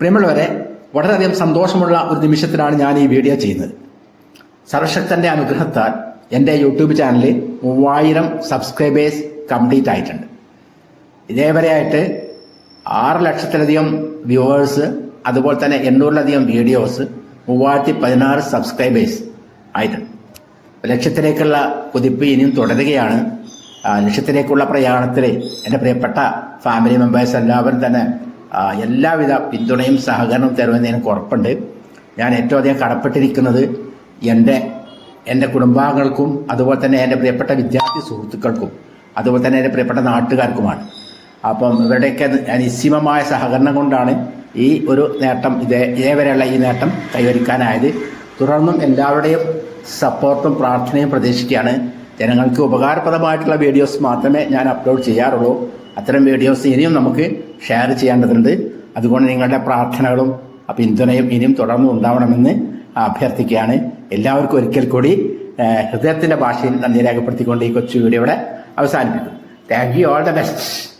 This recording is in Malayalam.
പ്രിയമുള്ളവരെ വളരെയധികം സന്തോഷമുള്ള ഒരു നിമിഷത്തിലാണ് ഞാൻ ഈ വീഡിയോ ചെയ്യുന്നത്. സർവശക്തന്റെ അനുഗ്രഹത്താൽ എന്റെ യൂട്യൂബ് ചാനലിൽ മൂവായിരം സബ്സ്ക്രൈബേഴ്സ് കംപ്ലീറ്റ് ആയിട്ടുണ്ട്. ഇതേവരെയായിട്ട് ആറ് ലക്ഷത്തിലധികം വ്യൂവേഴ്സ് അതുപോലെ തന്നെ എണ്ണൂറിലധികം വീഡിയോസ് മൂവായിരത്തി പതിനാറ് സബ്സ്ക്രൈബേഴ്സ് ആയിട്ടുണ്ട്. ലക്ഷ്യത്തിലേക്കുള്ള കുതിപ്പ് ഇനിയും തുടരുകയാണ്. ലക്ഷ്യത്തിലേക്കുള്ള പ്രയാണത്തിൽ എന്റെ പ്രിയപ്പെട്ട ഫാമിലി മെമ്പേഴ്സ് എല്ലാവരും തന്നെ എല്ലാവിധ പിന്തുണയും സഹകരണവും തരുമെന്ന് എനിക്ക് ഉറപ്പുണ്ട്. ഞാൻ ഏറ്റവും അധികം കടപ്പെട്ടിരിക്കുന്നത് എന്റെ എന്റെ കുടുംബാംഗങ്ങൾക്കും അതുപോലെ തന്നെ എന്റെ പ്രിയപ്പെട്ട വിദ്യാർത്ഥി സുഹൃത്തുക്കൾക്കും അതുപോലെ തന്നെ എന്റെ പ്രിയപ്പെട്ട നാട്ടുകാർക്കുമാണ്. അപ്പം ഇവരുടെയൊക്കെ നിസ്സീമമായ സഹകരണം കൊണ്ടാണ് ഈ ഒരു നേട്ടം ഇതേ ഇതേവരെയുള്ള ഈ നേട്ടം കൈവരിക്കാനായത്. തുടർന്നും എല്ലാവരുടെയും സപ്പോർട്ടും പ്രാർത്ഥനയും പ്രതീക്ഷിക്കുകയാണ്. ജനങ്ങൾക്ക് ഉപകാരപ്രദമായിട്ടുള്ള വീഡിയോസ് മാത്രമേ ഞാൻ അപ്ലോഡ് ചെയ്യാറുള്ളൂ. അത്തരം വീഡിയോസ് ഇനിയും നമുക്ക് ഷെയർ ചെയ്യേണ്ടതുണ്ട്. അതുകൊണ്ട് നിങ്ങളുടെ പ്രാർത്ഥനകളും പിന്തുണയും ഇനിയും തുടർന്നും ഉണ്ടാവണമെന്ന് അഭ്യർത്ഥിക്കുകയാണ്. എല്ലാവർക്കും ഒരിക്കൽ കൂടി ഹൃദയത്തിന്റെ ഭാഷയിൽ നന്ദി രേഖപ്പെടുത്തിക്കൊണ്ട് ഈ കൊച്ചു വീഡിയോ ഇവിടെ അവസാനിപ്പിക്കും thank you all the best